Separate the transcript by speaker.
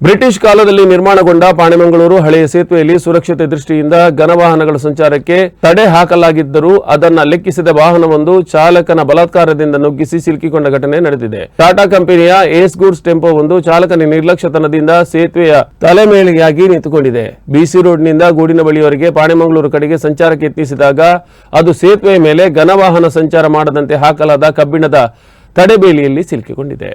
Speaker 1: British ಕಾಲದಲ್ಲಿ ನಿರ್ಮಾಣಗೊಂಡ ಪಾಣೆಮಂಗಳೂರು ಹಳೆಯ ಸೇತುವೆಯಲ್ಲಿ ಸುರಕ್ಷತೆ ದೃಷ್ಟಿಯಿಂದ ಘನವಾಹನಗಳ ಸಂಚಾರಕ್ಕೆ ತಡೆ ಹಾಕಲಾಗಿದ್ದರೂ ಅದನ್ನ ಲೆಕ್ಕಿಸಿದ ವಾಹನವೊಂದು ಚಾಲಕನ ಬಲಾತ್ಕಾರದಿಂದ ನುಗ್ಗಿಸಿ ಸಿಲುಕಿಕೊಂಡ ಘಟನೆ ನಡೆದಿದೆ. ಟಾಟಾ ಕಂಪನಿಯ ಏಸ್ ಗೂಡ್ಸ್ ಟೆಂಪೋ ಒಂದು ಚಾಲಕನ ನಿರ್ಲಕ್ಷ್ಯತನದಿಂದ ಸೇತುವೆಯ ತಲೆಮೇಳಿಯಾಗಿ ನಿಂತುಕೊಂಡಿದೆ. ಬಿಸಿ ರೋಡ್ನಿಂದ ಗೂಡಿನ ಬಳಿಯವರೆಗೆ ಪಾಣೆಮಂಗಳೂರು ಕಡೆಗೆ ಸಂಚಾರಕ್ಕೆ ಯತ್ನಿಸಿದಾಗ ಅದು ಸೇತುವೆ ಮೇಲೆ ಘನವಾಹನ ಸಂಚಾರ ಮಾಡದಂತೆ ಹಾಕಲಾದ ಕಬ್ಬಿಣದ ತಡೆಬೇಲಿಯಲ್ಲಿ ಸಿಲುಕಿಕೊಂಡಿದೆ.